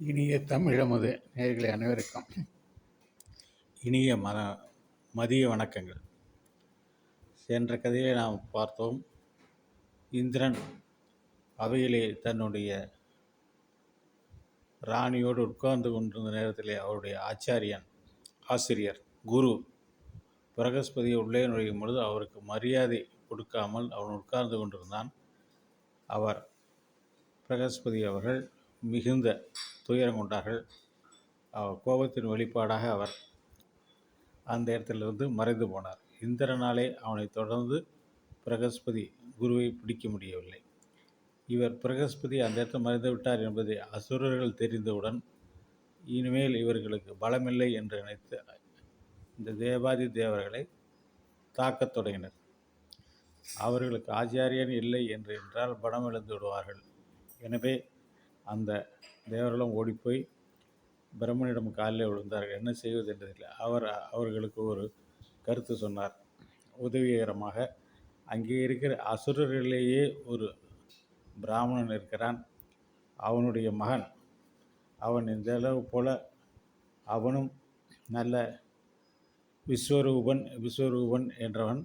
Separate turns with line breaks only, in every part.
இனிய தமிழமது நேர்களை அனைவருக்கும் இனிய மத மதிய வணக்கங்கள். சென்ற கதையை நாம் பார்த்தோம் இந்திரன் அவையிலே தன்னுடைய ராணியோடு உட்கார்ந்து கொண்டிருந்த நேரத்திலே அவருடைய ஆச்சாரியன் ஆசிரியர் குரு பிரகஸ்பதியை உள்ளே நுழையும் பொழுது அவருக்கு மரியாதை கொடுக்காமல் அவன் உட்கார்ந்து கொண்டிருந்தான். அவர் பிரகஸ்பதி அவர்கள் மிகுந்த துயரம் கொண்டார்கள். கோபத்தின் வெளிப்பாடாக அவர் அந்த இடத்திலிருந்து மறைந்து போனார். இந்திரனாலே அவனை தொடர்ந்து பிரகஸ்பதி குருவை பிடிக்க முடியவில்லை. இவர் பிரகஸ்பதி அந்த இடத்தில் மறைந்து விட்டார் என்பதை அசுரர்கள் தெரிந்தவுடன் இனிமேல் இவர்களுக்கு பலமில்லை என்று நினைத்து இந்த தேவாதி தேவர்களை தாக்கத் தொடங்கினர். அவர்களுக்கு ஆச்சாரியன் இல்லை என்று என்றால் படம் இழந்து விடுவார்கள். எனவே அந்த தேவர்களும் ஓடிப்போய் பிரம்மனிடம் காலில் விழுந்தார்கள். என்ன செய்வது என்றதில்லை அவர் அவர்களுக்கு ஒரு கருத்து சொன்னார். உதவிகரமாக அங்கே இருக்கிற அசுரர்களிலேயே ஒரு பிராமணன் இருக்கிறான். அவனுடைய மகன். அவன் இந்த அளவு போல அவனும் நல்ல விஸ்வரூபன் விஸ்வரூபன் என்றவன்.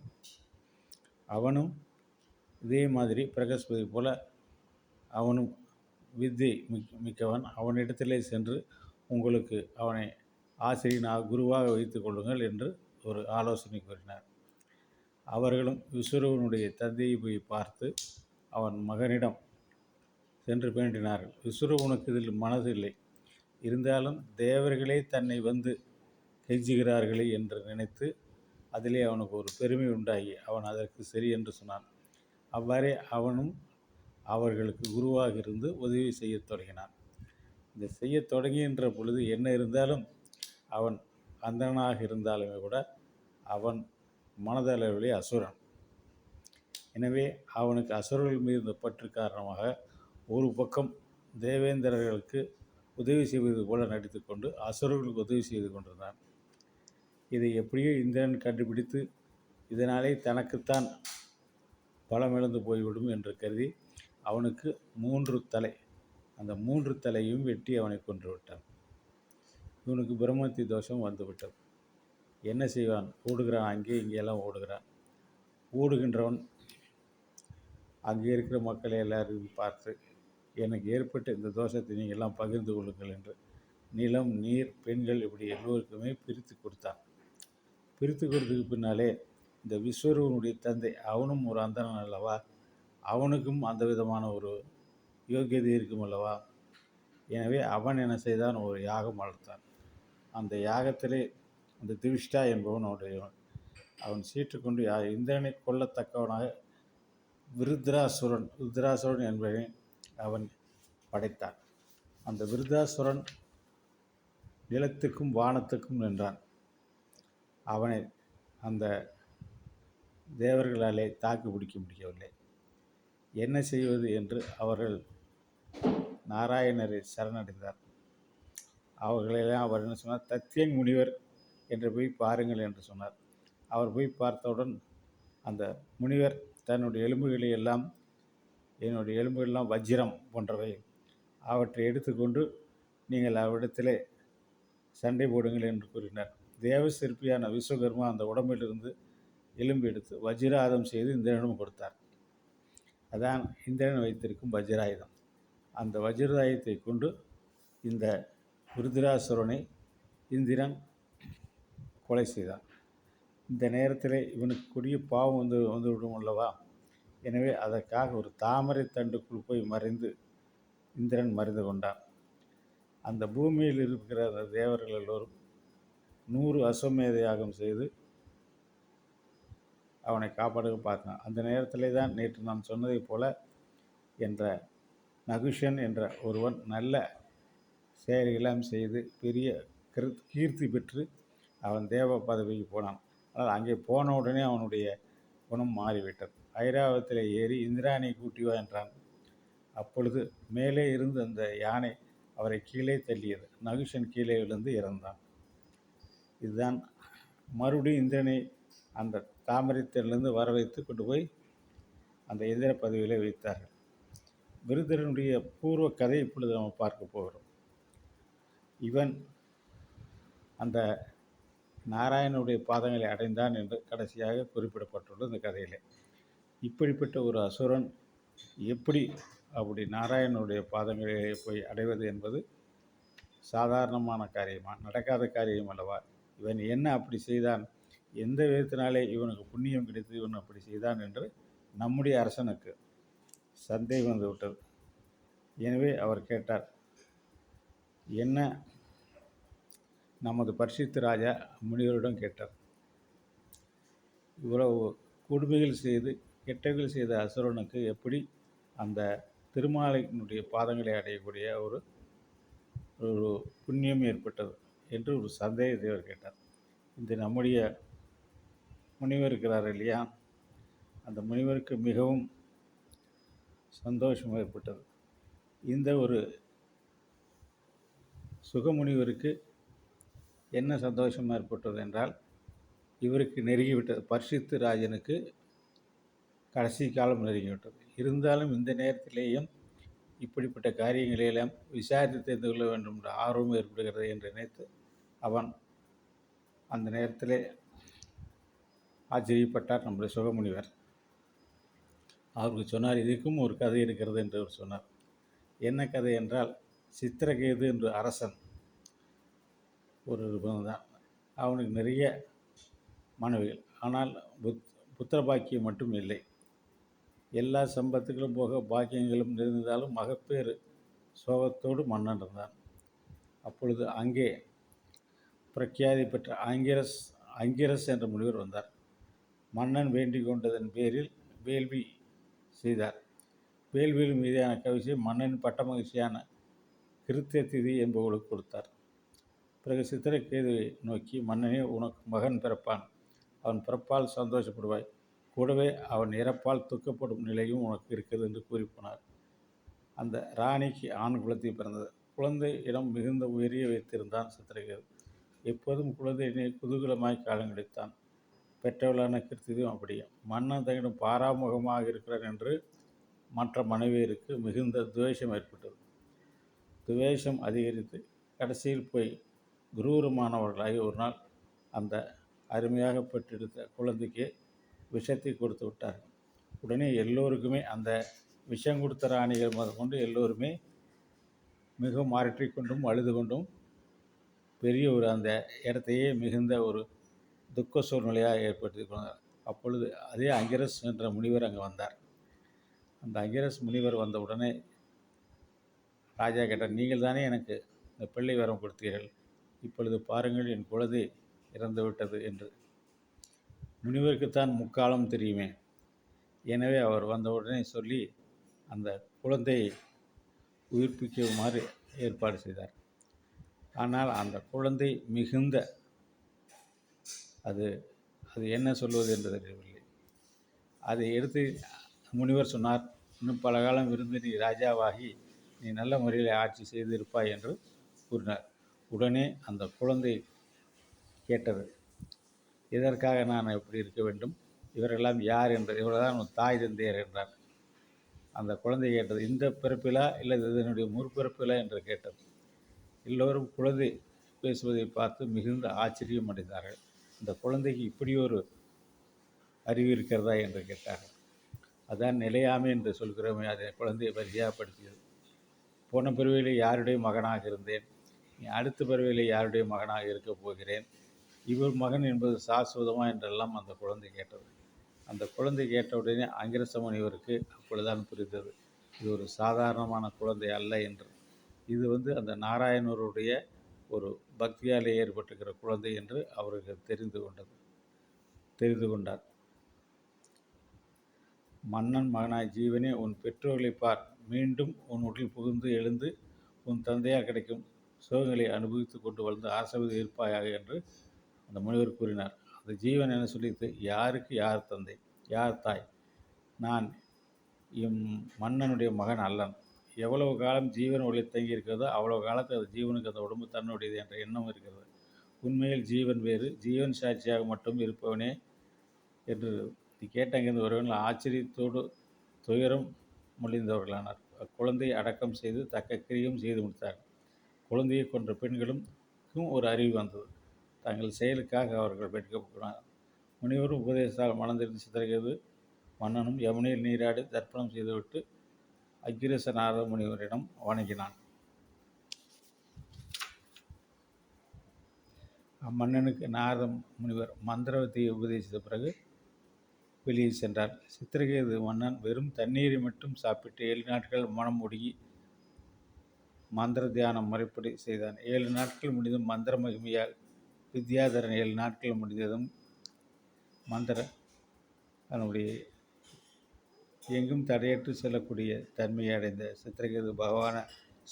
அவனும் இதே மாதிரி பிரகஸ்பதி போல அவனும் வித்தை மிக்கவன். அவனிடத்திலே சென்று உங்களுக்கு அவனை ஆசிரியனாக குருவாக வைத்து கொள்ளுங்கள் என்று ஒரு ஆலோசனை கூறினார். அவர்களும் விஸ்வரூபனுடைய தந்தையை போய் பார்த்து அவன் மகனிடம் சென்று வேண்டினார்கள் விஸ்வரூபனுக்கு இதில் மனது இல்லை. இருந்தாலும் தேவர்களே தன்னை வந்து கெஞ்சுகிறார்களே என்று நினைத்து அதிலே அவனுக்கு ஒரு பெருமை உண்டாகி அவன் அதற்கு சரி என்று சொன்னான். அவ்வாறே அவனும் அவர்களுக்கு குருவாக இருந்து உதவி செய்ய தொடங்கினான். இந்த செய்ய தொடங்குகின்ற பொழுது என்ன இருந்தாலும் அவன் அந்தனாக இருந்தாலுமே கூட அவன் மனதளவிலே அசுரன். எனவே அவனுக்கு அசுரர்கள் மீது பற்று காரணமாக ஒரு பக்கம் தேவேந்திரர்களுக்கு உதவி செய்வது போல நடித்துக்கொண்டு அசுரர்களுக்கு உதவி செய்து கொண்டிருந்தான். இதை எப்படியோ இந்திரன் கண்டுபிடித்து இதனாலே தனக்குத்தான் பலமிழந்து போய்விடும் என்று கருதி அவனுக்கு மூன்று தலை. அந்த மூன்று தலையும் வெட்டி அவனை கொன்று விட்டான் இவனுக்கு பிரம்மத்தி தோஷம் வந்துவிட்டது. என்ன செய்வான்? ஓடுகிறான். அங்கே இங்கேயெல்லாம் ஓடுகிறான். ஓடுகின்றவன் அங்கே இருக்கிற மக்களை எல்லாரையும் பார்த்து எனக்கு ஏற்பட்ட இந்த தோஷத்தை நீங்கள் எல்லாம் பகிர்ந்து கொள்ளுங்கள் என்று நிலம் நீர் பெண்கள் இப்படி எல்லோருக்குமே பிரித்து கொடுத்தான். பிரித்து கொடுத்ததுக்கு பின்னாலே இந்த விஸ்வரூபனுடைய தந்தை அவனும் ஒரு அந்தனன் அல்லவா? அவனுக்கும் அந்த விதமான ஒரு யோக்கியதை இருக்கும் அல்லவா? எனவே அவன் என்ன செய்தான்? ஒரு யாகம் வளர்த்தான். அந்த யாகத்திலே அந்த திவிஷ்டா என்பவன் அவன் சீற்றுக்கொண்டு யா இந்திரனை கொல்லத்தக்கவனாக விருத்ராசுரன் விருத்ராசுரன் என்பவனை அவன் படைத்தான். அந்த விருதாசுரன் நிலத்துக்கும் வானத்துக்கும் நின்றான். அவனை அந்த தேவர்களாலே தாக்கு பிடிக்க முடியவில்லை. என்ன செய்வது என்று அவர்கள் நாராயணரை சரணடைந்தார். அவர்களெல்லாம் அவர் என்ன சொன்னார்? தத்தியங் முனிவர் என்று போய் பாருங்கள் என்று சொன்னார். அவர் போய் பார்த்தவுடன் அந்த முனிவர் தன்னுடைய எலும்புகளை எல்லாம் என்னுடைய எலும்புகள்லாம் வஜ்ரம் போன்றவை அவற்றை எடுத்துக்கொண்டு நீங்கள் அவ்விடத்திலே சண்டை போடுங்கள் என்று கூறினார். தேவ சிற்பியான விஸ்வகர்மா அந்த உடம்பிலிருந்து எலும்பு எடுத்து வஜ்ராதம் செய்து இந்த இந்திரனிடம் கொடுத்தார். அதான் இந்திரன் வைத்திருக்கும் வஜ்ராயுதம். அந்த வஜ்ராயுதத்தை கொண்டு இந்த விருதுராசுரனை இந்திரன் கொலை செய்தான். இந்த நேரத்தில் இவனுக்கு கொடிய பாவம் வந்து வந்துவிடும் அல்லவா? எனவே அதற்காக ஒரு தாமரை தண்டுக்குள் போய் மறைந்து இந்திரன் மறைந்து கொண்டான். அந்த பூமியில் இருக்கிற அந்த தேவர்கள் எல்லோரும் நூறு அஸ்வமேத யாகம் செய்து அவனை காப்பாடுக பார்த்தான். அந்த நேரத்திலே தான் நேற்று நான் சொன்னதைப் போல என்ற நகுஷன் என்ற ஒருவன் நல்ல செயல்களெல்லாம் செய்து பெரிய கீர்த்தி பெற்று அவன் தேவ பதவிக்கு போனான். ஆனால் அங்கே போன உடனே அவனுடைய குணம் மாறிவிட்டது. ஐராவத்தில் ஏறி இந்திராணி கூட்டி வா என்றான். அப்பொழுது மேலே இருந்து அந்த யானை அவரை கீழே தள்ளியது. நகுஷன் கீழே விழுந்து இறந்தான். இதுதான் மறுபடியும் இந்திரனை அந்த தாமரைத்திலிருந்து வர வைத்து கொண்டு போய் அந்த எந்திர பதவியில் வைத்தார்கள். விருதரனுடைய பூர்வ கதை இப்பொழுது நம்ம பார்க்க போகிறோம். இவன் அந்த நாராயணனுடைய பாதங்களை அடைந்தான் என்று கடைசியாக குறிப்பிடப்பட்டுள்ளது இந்த கதையில். இப்படிப்பட்ட ஒரு அசுரன் எப்படி அப்படி நாராயணனுடைய பாதங்களை போய் அடைவது என்பது சாதாரணமான காரியமா? நடக்காத காரியம் அல்லவா? இவன் என்ன அப்படி செய்தான்? எந்த விதத்தினாலே இவனுக்கு புண்ணியம் கிடைத்து இவன் அப்படி செய்தான் என்று நம்முடைய அரசனுக்கு சந்தேகம் வந்துவிட்டது எனவே அவர் கேட்டார் என்ன? நமது பரிசுத்த ராஜா முனிவரிடம் கேட்டார் இவ்வளவு கொடுமைகள் செய்து கெட்டவைகள் செய்த அசுரனுக்கு எப்படி அந்த திருமாலையினுடைய பாதங்களை அடையக்கூடிய ஒரு ஒரு புண்ணியம் ஏற்பட்டது? என்று ஒரு சந்தேகத்தை அவர் கேட்டார். இந்த நம்முடைய முனிவர் இருக்கிறார் இல்லையா? அந்த முனிவருக்கு மிகவும் சந்தோஷம் ஏற்பட்டது. இந்த ஒரு சுகமுனிவருக்கு என்ன சந்தோஷம் ஏற்பட்டது என்றால் இவருக்கு நெருங்கிவிட்டது. பர்ஷித்து ராஜனுக்கு கடைசி காலம் நெருங்கிவிட்டது. இருந்தாலும் இந்த நேரத்திலேயும் இப்படிப்பட்ட காரியங்களெல்லாம் விசாரித்து தெரிந்து கொள்ள வேண்டும் என்ற ஆர்வம் ஏற்படுகிறது என்று நினைத்து அவன் அந்த நேரத்திலே ஆச்சரியப்பட்டார் நம்முடைய சுகமுனிவர் அவருக்கு சொன்னார் இதுக்கும் ஒரு கதை இருக்கிறது என்று அவர் சொன்னார். என்ன கதை என்றால் சித்திரகேது என்று அரசன் ஒரு தான் அவனுக்கு நிறைய மனைவிகள். ஆனால் புத் புத்திர பாக்கியம் மட்டும் இல்லை. எல்லா சம்பத்துகளும் போக பாக்கியங்களும் இருந்தாலும் மகப்பேறு சோகத்தோடு மன்னன் இருந்தான். அப்பொழுது அங்கே பிரக்யாதி பெற்ற ஆங்கிரஸ் அங்கிரஸ் என்ற முனிவர் வந்தார். மன்னன் வேண்டிக் கொண்டதன் பேரில் வேள்வி செய்தார். வேள்வியில் மீதான கவிசை மன்னனின் பட்ட மகிழ்ச்சியான கிருத்திய திதி என்பவர்களுக்கு கொடுத்தார். பிறகு சித்திரக்கேதுவை நோக்கி மன்னனே உனக்கு மகன் பிறப்பான். அவன் பிறப்பால் சந்தோஷப்படுவாய். கூடவே அவன் இறப்பால் துக்கப்படும் நிலையும் உனக்கு இருக்கிறது என்று கூறி போனார் அந்த ராணிக்கு ஆண் குழந்தை பிறந்தது. குழந்தை இடம் மிகுந்த உயரிய வைத்திருந்தான் சித்திரகேது எப்போதும் குழந்தையினை குதூகலமாய் காலங்கடித்தான். பெற்றவளான கிருத்தியும் அப்படியே மன்னன் தங்கிடம் பாராமுகமாக இருக்கிறான் என்று மற்ற மனைவியருக்கு மிகுந்த துவேஷம் ஏற்பட்டது. துவேஷம் அதிகரித்து கடைசியில் போய் குரூரமானவர்களாகி ஒரு நாள் அந்த அருமையாக பெற்றெடுத்த குழந்தைக்கு விஷத்தை கொடுத்து விட்டார்கள் உடனே எல்லோருக்குமே அந்த விஷம் கொடுத்த ராணிகள் முதல் கொண்டு எல்லோருமே மிகவும் மாற்றிக்கொண்டும் அழுது கொண்டும் பெரிய ஒரு அந்த இடத்தையே மிகுந்த ஒரு துக்க சூழ்நிலையாக ஏற்படுத்தி அப்பொழுது அதே அங்கிரஸ் என்ற முனிவர் அங்கே வந்தார். அந்த அங்கிரஸ் முனிவர் வந்த உடனே ராஜா கேட்டார் நீங்கள் தானே எனக்கு இந்த பிள்ளை வரம் கொடுத்தீர்கள்? இப்பொழுது பாருங்கள் என் குழந்தை இறந்துவிட்டது என்று. முனிவருக்குத்தான் முக்காலம் தெரியுமே. எனவே அவர் வந்தவுடனே சொல்லி அந்த குழந்தையை உயிர்ப்பிக்குமாறு ஏற்பாடு செய்தார். ஆனால் அந்த குழந்தை மிகுந்த அது அது என்ன சொல்வது என்று தெரியவில்லை. அதை எடுத்து முனிவர் சொன்னார் இன்னும் பல காலம் இருந்து நீ ராஜாவாகி நீ நல்ல முறையில் ஆட்சி செய்திருப்பாய் என்று கூறினார். உடனே அந்த குழந்தை கேட்டது இதற்காக நான் எப்படி இருக்க வேண்டும்? இவரெல்லாம் யார் என்று இவர்தான் உன் தாய் தந்தையர் என்றார். அந்த குழந்தை கேட்டது இந்த பிறப்பிலா இல்லை இதனுடைய முற்பிறப்பிலா? என்று கேட்டது. எல்லோரும் குழந்தை பேசுவதை பார்த்து மிகுந்த ஆச்சரியம் அடைந்தார்கள். இந்த குழந்தைக்கு இப்படி ஒரு அறிவு இருக்கிறதா என்று கேட்டார்கள். அதான் நிலையாமை என்று சொல்கிறோமே அதை குழந்தையை பரிசையாகப்படுத்தியது போன பிறவியில் யாருடைய மகனாக இருந்தேன்? அடுத்த பிறவியில் யாருடைய மகனாக இருக்கப் போகிறேன்? இவர் மகன் என்பது சாஸ்வதமா என்றெல்லாம் அந்த குழந்தை கேட்டது அந்த குழந்தை கேட்ட உடனே அங்கிரச முனிவருக்கு அப்பொழுதுதான் புரிந்தது. இது ஒரு சாதாரணமான குழந்தை அல்ல என்று. இது வந்து அந்த நாராயணருடைய ஒரு பக்தியாலே ஏற்பட்டிருக்கிற குழந்தை என்று அவருக்கு தெரிந்து கொண்டது. தெரிந்து கொண்டார். மன்னன் மகனாய் ஜீவனே உன் பெற்றோர்களை பார். மீண்டும் உன் உடல் புகுந்து எழுந்து உன் தந்தையாக கிடைக்கும் சுகங்களை அனுபவித்து கொண்டு வளர்ந்து ஆசைவது இருப்பாயாக என்று அந்த முனிவர் கூறினார். அந்த ஜீவன் என சொல்லித்து யாருக்கு யார் தந்தை? யார் தாய்? நான் எம் மன்னனுடைய மகன் அல்லன். எவ்வளவு காலம் ஜீவன் ஒளி தங்கி இருக்கிறதோ அவ்வளவு காலத்தில் அது ஜீவனுக்கு அந்த உடம்பு தன்னுடையது என்ற எண்ணம் இருக்கிறது. உண்மையில் ஜீவன் வேறு ஜீவன் சாட்சியாக மட்டும் இருப்பவனே என்று கேட்டங்கிருந்து ஒருவன் ஆச்சரியத்தோடு துயரம் மொழிந்தவர்களானார். அக்குழந்தையை அடக்கம் செய்து தக்க கிரியும் செய்து முடித்தார். குழந்தையை கொன்ற பெண்களுக்கும் ஒரு அறிவு வந்தது. தங்கள் செயலுக்காக அவர்கள் வெட்கப்பட்டார் முனிவரும் உபதேசத்தால் மணந்திருந்த சித்திரகேது மன்னனும் யமுனையில் நீராடி தர்ப்பணம் செய்துவிட்டு அக்கிரச நாரத முனிவரிடம் வணங்கினான். அம்மன்னனுக்கு நாரத முனிவர் மந்திரவதியை உபதேசித்த பிறகு வெளியே சென்றார். சித்திரகேது மன்னன் வெறும் தண்ணீரை மட்டும் சாப்பிட்டு ஏழு நாட்கள் மனம் ஒடுங்கி மந்திர தியானம் முறைப்படி செய்தான். ஏழு நாட்கள் முடிந்தும் மந்திர மகிமையால் வித்யாதரன் ஏழு நாட்கள் முடிந்ததும் மந்திர அதனுடைய எங்கும் தடையற்று செல்லக்கூடிய தன்மையை அடைந்த சித்திரகேது பகவான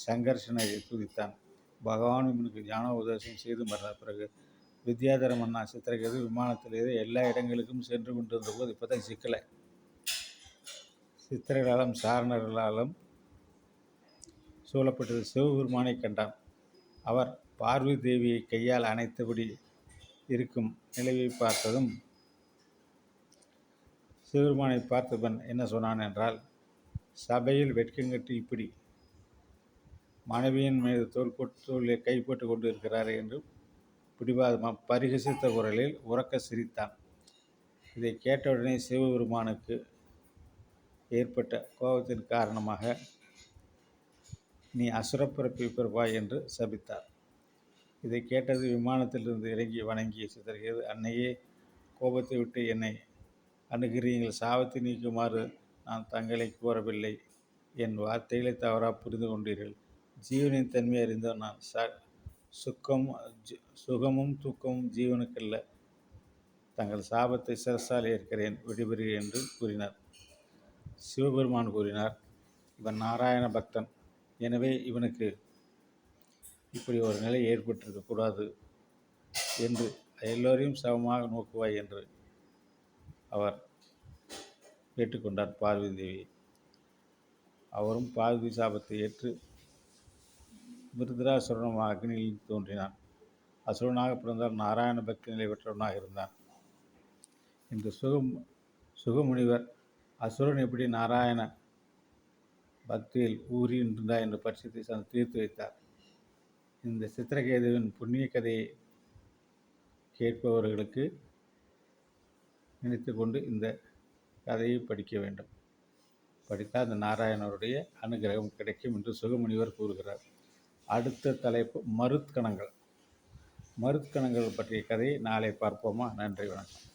சங்கர்ஷனை துதித்தான். பகவான் இவனுக்கு ஞான உபதேசம் செய்து மறந்த பிறகு வித்யாதர மன்னா சித்திரகேது விமானத்திலேயே எல்லா இடங்களுக்கும் சென்று கொண்டிருந்த போது இப்போ தான் சிக்கலை. சித்திரர்களாலும் சாரணர்களாலும் சூழப்பட்டது சிவபெருமானை கண்டான். அவர் பார்வதி தேவியை கையால் அணைத்தபடி இருக்கும் நிலையை பார்த்ததும் சிவபெருமானை பார்த்தவன் என்ன சொன்னான் என்றால் சபையில் வெட்கங்கட்டு இப்படி மனைவியின் மீது தோல் போட்டு தோலை கைப்பட்டு கொண்டு இருக்கிறார் என்று பிடிவாதமாக பரிகசித்த குரலில் உறக்க சிரித்தான். இதை கேட்டவுடனே சிவபெருமானுக்கு ஏற்பட்ட கோபத்தின் காரணமாக நீ அசுரப்பிறப்பி பெறுவாய் என்று சபித்தார். இதை கேட்டது விமானத்திலிருந்து இறங்கி வணங்கி சிதறியது அன்னையே கோபத்தை விட்டு என்னை அணுகிறீங்கள் சாபத்தை நீக்குமாறு நான் தங்களை கூறவில்லை என் வார்த்தைகளை தவறாக புரிந்து கொண்டீர்கள். ஜீவனின் தன்மை அறிந்த நான் ச சுக்கம் சுகமும் துக்கமும் ஜீவனுக்கல்ல. தங்கள் சாபத்தை சிரசால் ஏற்கிறேன் விடுபெறுகிறேன் என்று கூறினார். சிவபெருமான் கூறினார் இவன் நாராயண பக்தன். எனவே இவனுக்கு இப்படி ஒரு நிலை ஏற்பட்டிருக்கக்கூடாது என்று எல்லோரையும் சமமாக நோக்குவாய் என்று அவர் கேட்டுக்கொண்டார் பார்வதி தேவி. அவரும் பார்வதி சாபத்தை ஏற்று விருதராசுரனும் அக்னியில் தோன்றினான் அசுரனாக பிறந்தார். நாராயண பக்தி நிலை பெற்றவனாக இருந்தார். இந்த சுகம் சுகமுனிவர் அசுரன் எப்படி நாராயண பக்தியில் ஊறியிருந்தா என்ற பட்சத்தை ச- தீர்த்து வைத்தார். இந்த சித்திரகேதுவின் புண்ணிய கதையை கேட்பவர்களுக்கு நினைத்து கொண்டு இந்த கதையை படிக்க வேண்டும். படித்தால் அந்த நாராயணருடைய அனுகிரகம் கிடைக்கும் என்று சுகமுனிவர் கூறுகிறார். அடுத்த தலைப்பு மருத்கணங்கள். மருத்கணங்கள் பற்றிய கதையை நாளை பார்ப்போமா? நன்றி வணக்கம்.